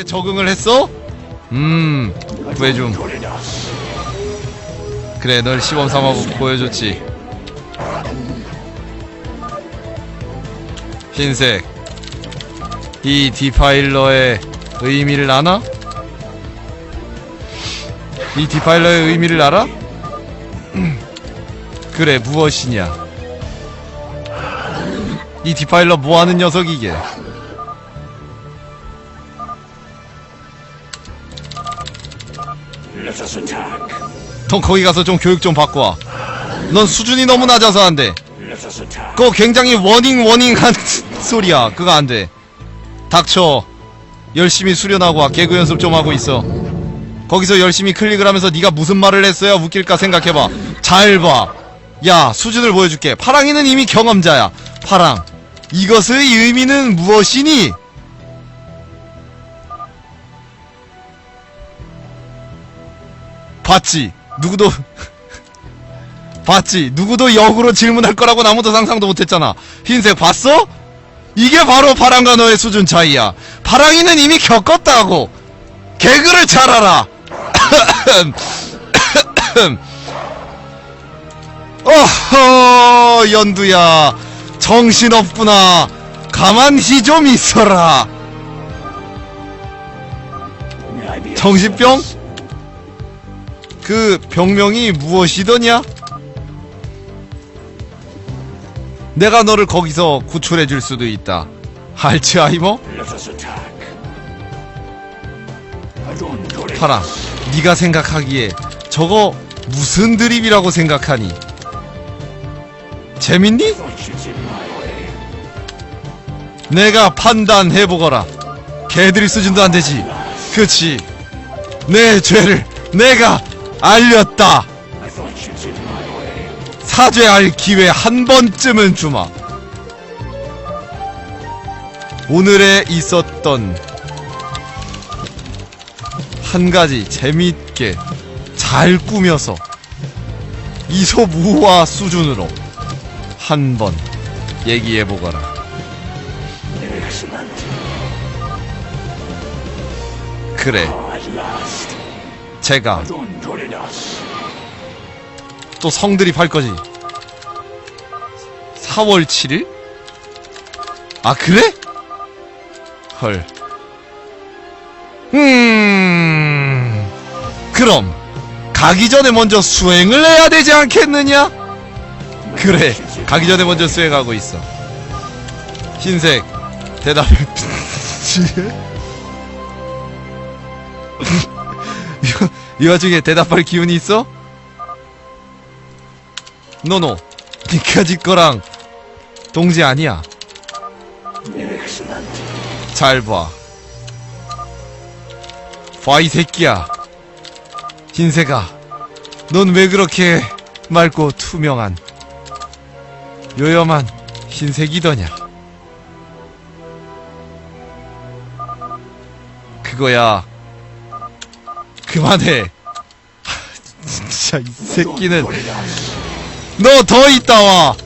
이제 적응을 했어? 음, 구해줌. 그래, 널 시범 삼아 보여줬지. 흰색. 이 디파일러의 의미를 아나? 이 디파일러의 의미를 알아? 그래, 무엇이냐? 이 디파일러 뭐하는 녀석이게? 넌 거기 가서 좀 교육 좀 받고 와. 넌 수준이 너무 낮아서 안 돼. 그거 굉장히 워닝 워닝한 소리야. 그거 안 돼. 닥쳐. 열심히 수련하고 와. 개그 연습 좀 하고 있어. 거기서 열심히 클릭을 하면서 네가 무슨 말을 했어야 웃길까 생각해봐. 잘 봐. 야, 수준을 보여줄게. 파랑이는 이미 경험자야. 파랑. 이것의 의미는 무엇이니? 봤지? 누구도 봤지? 누구도 역으로 질문할 거라고 아무도 상상도 못했잖아. 흰색 봤어? 이게 바로 파랑과 너의 수준 차이야. 파랑이는 이미 겪었다고. 개그를 잘 알아. 어허, 연두야. 정신없구나. 가만히 좀 있어라. 정신병? 그 병명이 무엇이더냐? 내가 너를 거기서 구출해 줄 수도 있다. Adon 파라, 네가 생각하기에 저거 무슨 드립이라고 생각하니? 재밌니? 내가 판단해보거라. 개들이 수준도 안 되지. 그치. 내 죄를 내가 알렸다. 사죄할 기회 한 번쯤은 주마. 오늘에 있었던 한 가지 재미있게 잘 꾸며서 이소무화 수준으로 한 번 얘기해 보거라. Excellent. 그래. 제가. 또 성들이 팔 거지. 4월 7일? 아, 그래? 헐. 음. 그럼, 가기 전에 먼저 수행을 해야 되지 않겠느냐? 그래, 가기 전에 먼저 수행하고 있어. 흰색, 대답을. 이 와중에 대답할 기운이 있어? 노노 니까지 거랑 동지 아니야. 잘봐. 봐 이 새끼야. 흰새가. 넌왜 그렇게 맑고 투명한 요염한 흰색이더냐? 그거야 그만해 하, 진짜 이 새끼는. 너 더 있다 와.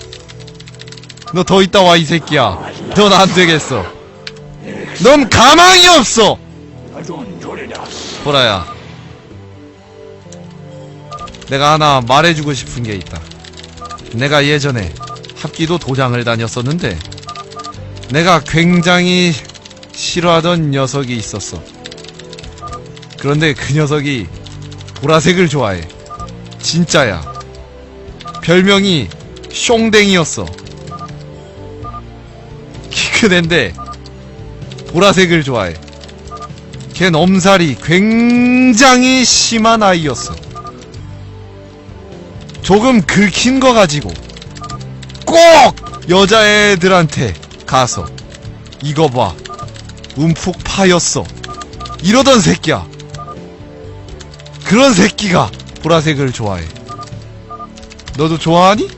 너 더 있다 와 이 새끼야. 넌 안 되겠어. 넌 가망이 없어. 보라야. 내가 하나 말해주고 싶은 게 있다. 내가 예전에 합기도 도장을 다녔었는데 내가 굉장히 싫어하던 녀석이 있었어. 그런데 그 녀석이 보라색을 좋아해. 진짜야. 별명이 숑댕이었어. 키 큰 앤데 보라색을 좋아해. 걘 엄살이 굉장히 심한 아이였어. 조금 긁힌 거 가지고 꼭 여자애들한테 가서 이거 봐 움푹 파였어 이러던 새끼야 그런 새끼가 보라색을 좋아해 너도 좋아하니?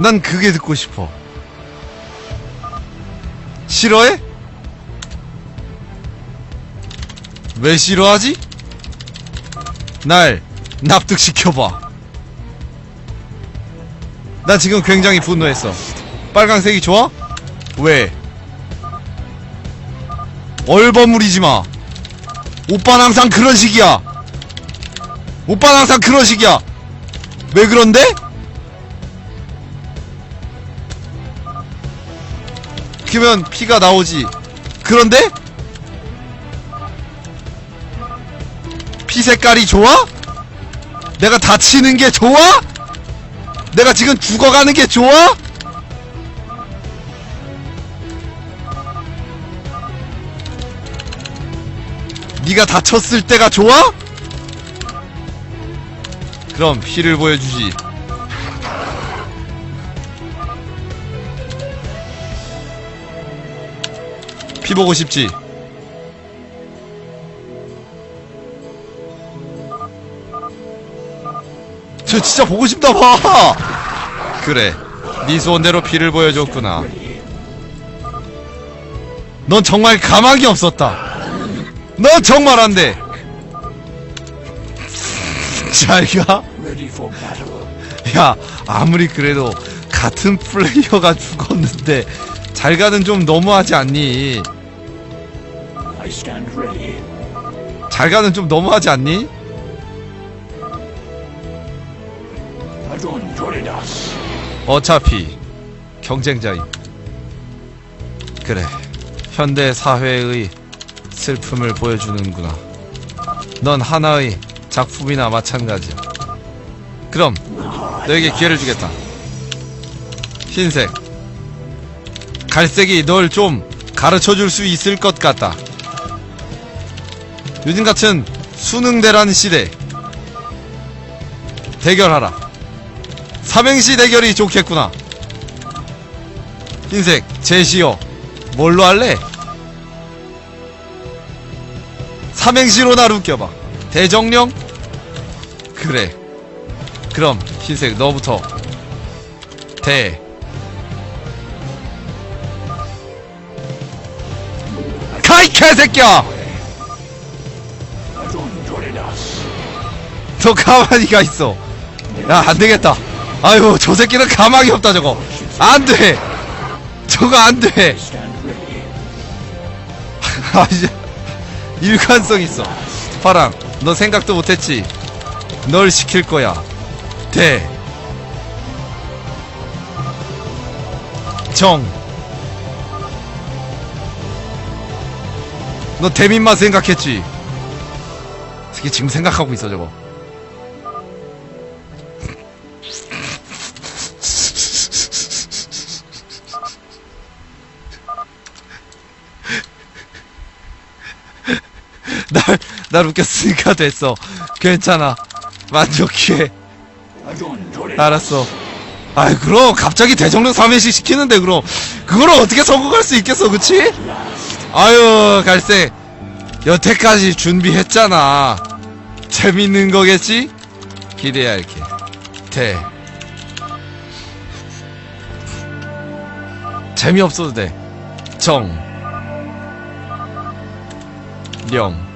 난 그게 듣고 싶어 싫어해? 왜 싫어하지? 날 납득시켜봐. 나 지금 굉장히 분노했어. 빨강색이 좋아? 왜? 얼버무리지 마. 오빠는 항상 그런 식이야. 오빠는 항상 그런 식이야. 왜 그런데? 그러면 피가 나오지. 그런데? 피 색깔이 좋아? 내가 다치는 게 좋아? 내가 지금 죽어가는 게 좋아? 네가 다쳤을 때가 좋아? 그럼 피를 보여주지. 피 보고 싶지? 저 진짜 보고 싶다 봐. 그래, 네 소원대로 피를 보여줬구나. 넌 정말 가망이 없었다. 넌 정말 안 돼. 잘 가. Ready for battle. 야, 아무리 그래도 같은 플레이어가 죽었는데 잘 가는 좀 너무하지 않니? I stand ready. 잘 가는 좀 너무하지 않니? 어차피 경쟁자임. 그래, 현대 사회의 슬픔을 보여주는구나. 넌 하나의 작품이나 마찬가지야. 그럼 너에게 기회를 주겠다. 흰색, 갈색이 널 좀 가르쳐 줄 수 있을 것 같다. 요즘 같은 수능대란 시대 대결하라. 삼행시 대결이 좋겠구나. 흰색 제시어 뭘로 할래? 삼행시로 나를 웃겨봐. 대정령? 그래. 그럼 흰색 너부터 대 가이 개새끼야! 너 가만히 가 있어. 야, 안 되겠다. 아유, 저 새끼는 가망이 없다, 저거. 안 돼! 저거 안 돼! Stand ready. 아, 이제, 일관성 있어. 파랑, 너 생각도 못했지? 널 시킬 거야. 대. 정. 너 대민만 생각했지? 새끼 지금 생각하고 있어, 저거. 날, 날 웃겼으니까 됐어. 괜찮아. 만족해. 알았어. 아이, 그럼, 갑자기 대정령 3회씩 시키는데, 그럼. 그걸 어떻게 성공할 수 있겠어, 그치? 아유, 갈색. 여태까지 준비했잖아. 재밌는 거겠지? 기대할게. 대. 재미없어도 돼. 정. 령.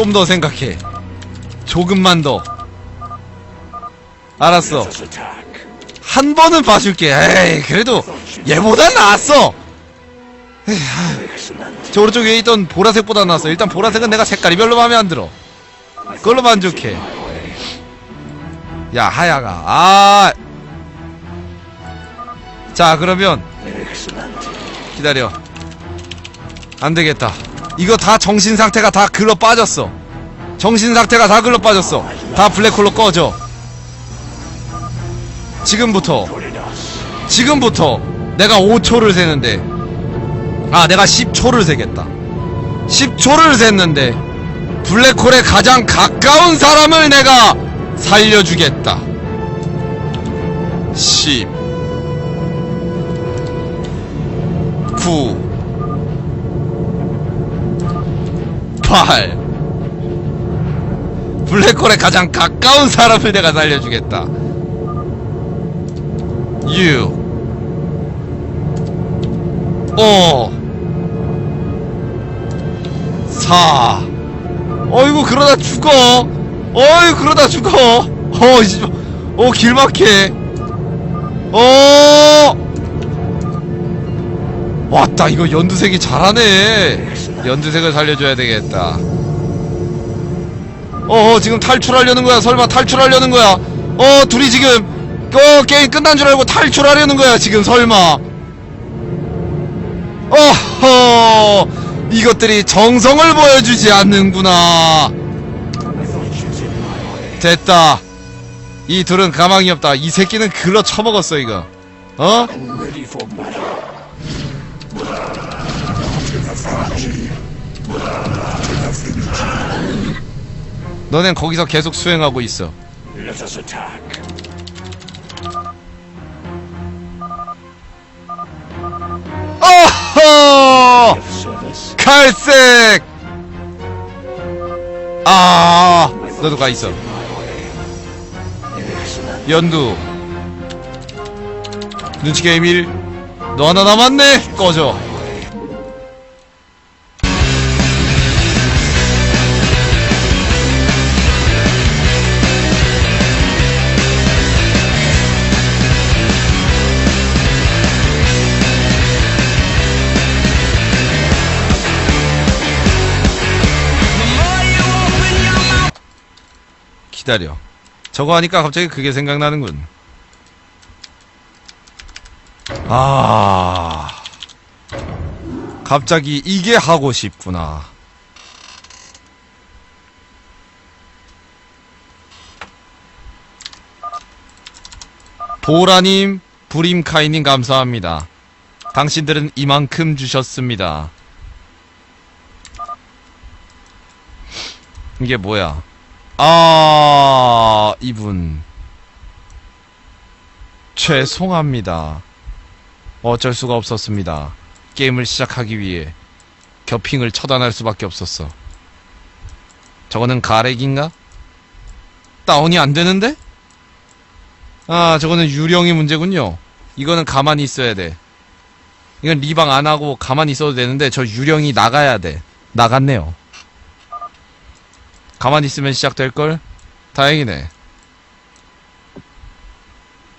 좀 더 생각해. 조금만 더. 알았어. 한 번은 봐줄게. 에이, 그래도 얘보단 나았어. 저 오른쪽 위에 있던 보라색보다 나았어. 일단 보라색은 내가 색깔이 별로 마음에 안 들어. 그걸로 만족해. 야, 하야가. 아. 자, 그러면. 기다려. 안 되겠다. 이거 다 정신 상태가 다 글러 빠졌어. 정신 상태가 다 글러 빠졌어. 다 블랙홀로 꺼져. 지금부터. 지금부터 내가 5초를 세는데 아 내가 10초를 세겠다 10초를 셌는데 블랙홀에 가장 가까운 사람을 내가 살려주겠다 10 9 8 블랙홀에 가장 가까운 사람을 내가 살려주겠다 6 어. 4. 어이구, 그러다 죽어. 어이, 그러다 죽어. 어, 이, 어, 길 막혀. 어! 왔다, 이거 연두색이 잘하네. 연두색을 살려줘야 되겠다. 어, 어, 지금 탈출하려는 거야. 설마 탈출하려는 거야. 어, 둘이 지금, 어, 게임 끝난 줄 알고 탈출하려는 거야. 지금 설마. 어허, 이것들이 정성을 보여주지 않는구나. 됐다. 이 둘은 가망이 없다. 이 새끼는 글러 쳐먹었어, 이거. 어? 너넨 거기서 계속 수행하고 있어. Let us. 어허! Service. 갈색! 아, 너도 가 있어. 연두. 눈치 게임 1. 너 하나 남았네? 꺼져. 기다려. 저거 하니까 갑자기 그게 생각나는군. 아. 갑자기 이게 하고 싶구나. 보라님, 브림카이님 감사합니다. 당신들은 이만큼 주셨습니다. 이게 뭐야? 아, 이분. 죄송합니다. 어쩔 수가 없었습니다. 게임을 시작하기 위해 겹핑을 처단할 수밖에 없었어. 저거는 가렉인가? 다운이 안 되는데? 아, 저거는 유령이 문제군요. 이거는 가만히 있어야 돼. 이건 리방 안 하고 가만히 있어도 되는데 저 유령이 나가야 돼. 나갔네요. 가만히 있으면 시작될걸? 다행이네.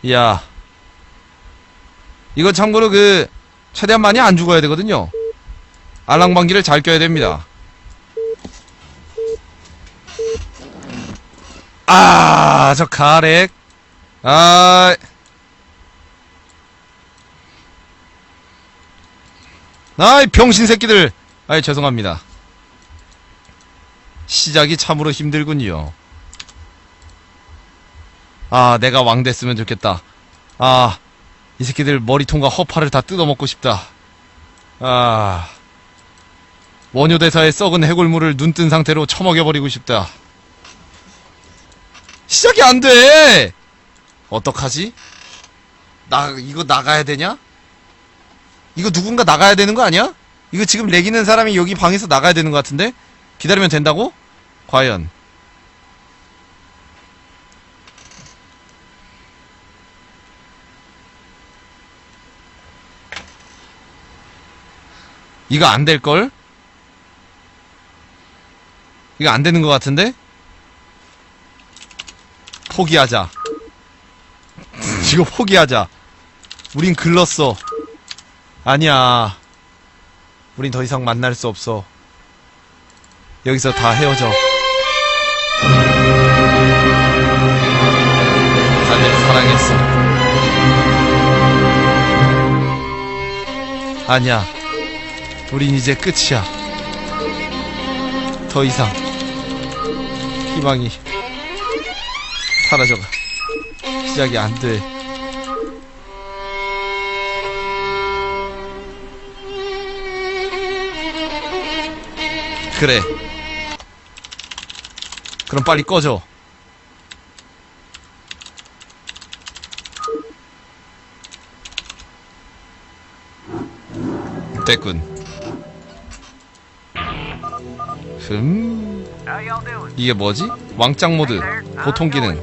이야. 이거 참고로 그, 최대한 많이 안 죽어야 되거든요. 알랑방기를 잘 껴야 됩니다. 아, 저 가렉. 아. 아이, 병신 새끼들. 아이, 죄송합니다. 시작이 참으로 힘들군요. 아, 내가 왕 됐으면 좋겠다. 아, 이 새끼들 머리통과 허파를 다 뜯어먹고 싶다. 아, 원효대사의 썩은 해골물을 눈뜬 상태로 처먹여버리고 싶다. 시작이 안 돼! 어떡하지? 나, 이거 나가야 되냐? 이거 누군가 나가야 되는 거 아니야? 이거 지금 렉 있는 사람이 여기 방에서 나가야 되는 것 같은데? 기다리면 된다고? 과연. 이거 안 될걸? 이거 안 되는 것 같은데? 포기하자. 이거 포기하자. 우린 글렀어. 아니야. 우린 더 이상 만날 수 없어. 여기서 다 헤어져. 다들 사랑했어. 아니야. 우린 이제 끝이야. 더 이상 희망이 사라져가. 시작이 안 돼. 그래. 그럼 빨리 꺼져. 됐군. 흠. 이게 뭐지? 왕짱 모드, 보통 기능,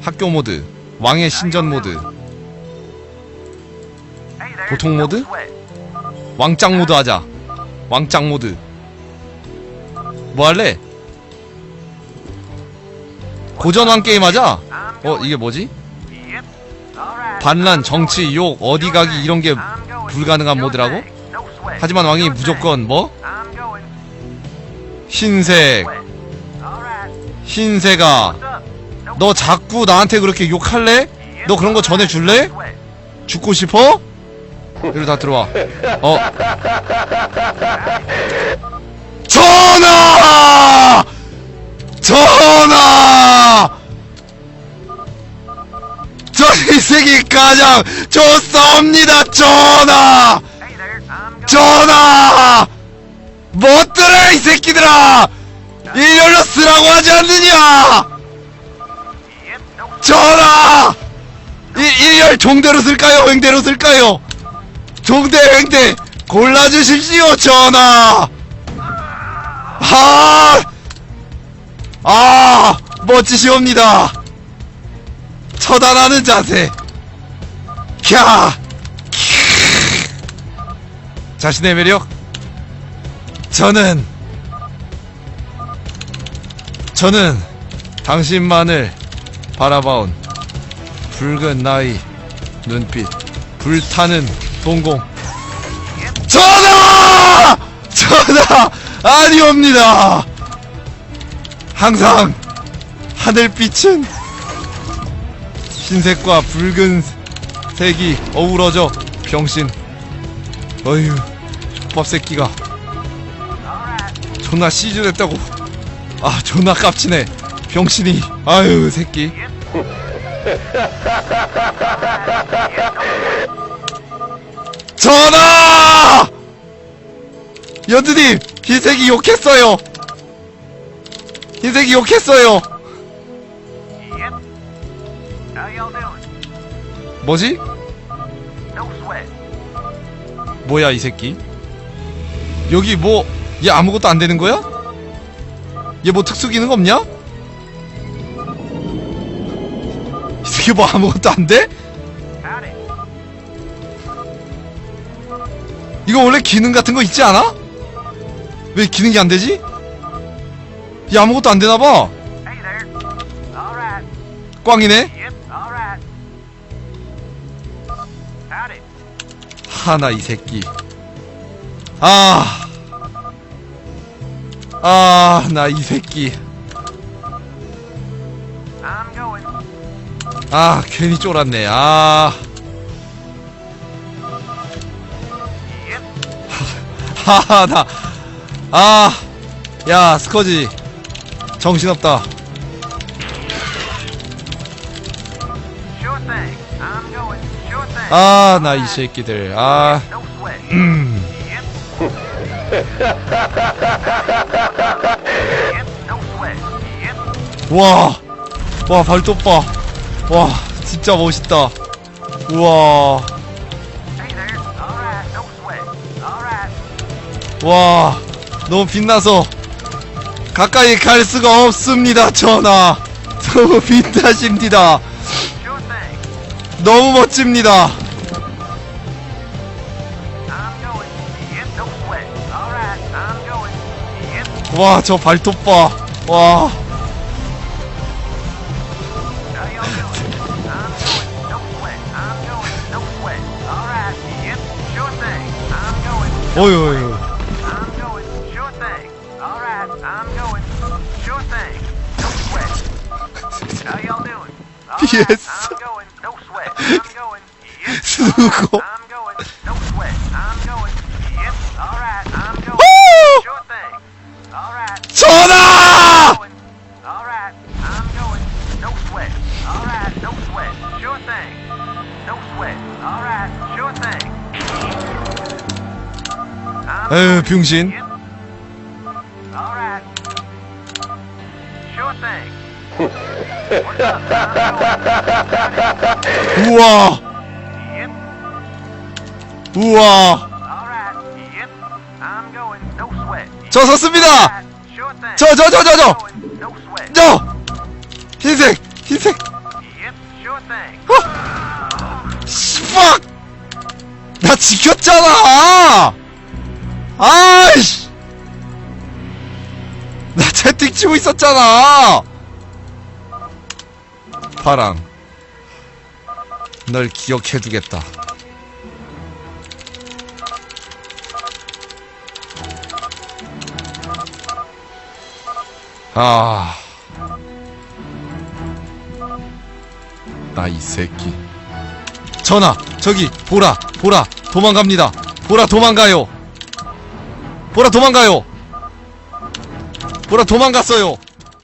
학교 모드, 왕의 신전 모드, 보통 모드? 왕짱 모드 하자 왕짱 모드 뭐 할래? 고전왕 게임 하자? 어 이게 뭐지? 반란 정치 욕 어디 가기 이런 게 불가능한 모드라고? 하지만 왕이 무조건 뭐? 흰색 흰색아 너 자꾸 나한테 그렇게 욕할래? 너 그런 거 전해줄래? 죽고 싶어? 이리 다 들어와. 어. 전하! 전하! 저 흰색이 가장 좋사옵니다 전하! 전하! 못들어 이 새끼들아! 일렬로 쓰라고 하지 않느냐! 전하! 이 일렬 종대로 쓸까요? 횡대로 쓸까요? 종대 횡대 골라주십시오 전하! 아! 아! 멋지시옵니다! 처단하는 자세! 캬! 자신의 매력? 저는 저는 당신만을 바라봐온 붉은 나이 눈빛 불타는 동공 전하! 전하! 아니옵니다! 항상 하늘빛은 흰색과 붉은 색이 어우러져 병신. 어휴 족밥 새끼가. 존나 시즌했다고. 아 존나 깝치네. 병신이. 아유 새끼. 전하! 연두님 흰색이 욕했어요 흰색이 욕했어요 뭐지? 뭐야 이 새끼 여기 뭐 얘 아무것도 안 되는 거야? 얘 뭐 특수 기능 없냐? 이 새끼 뭐 아무것도 안 돼? 이거 원래 기능 같은 거 있지 않아? 왜 기능이 안 되지? 얘 아무것도 안 되나 봐. 꽝이네. 하나 이 새끼. 아. 아, 나 이 새끼. 아, 괜히 쫄았네. 아. 하하, 나. 아. 야, 스커지. 정신없다. 아, 나 이 새끼들. 아. 음. 와. 와, 발톱 봐. 와, 진짜 멋있다. 우와. 와, 너무 빛나서 가까이 갈 수가 없습니다, 전하. 너무 빛나십니다. 너무 멋집니다. 와, 저 발톱 봐. 와. 어이, 어이, Sure thing. I'm 에휴. 병신. 우와. 우와. 저 섰습니다! 저, 저, 저, 저, 저! 저! 흰색! 흰색! 어! 씨팍! 나 지켰잖아! 아이씨! 나 채팅 치고 있었잖아! 파랑. 널 기억해두겠다. 아. 나 이 새끼. 전화! 저기, 보라! 보라! 도망갑니다! 보라 도망가요! 보라 도망가요! 보라 도망갔어요!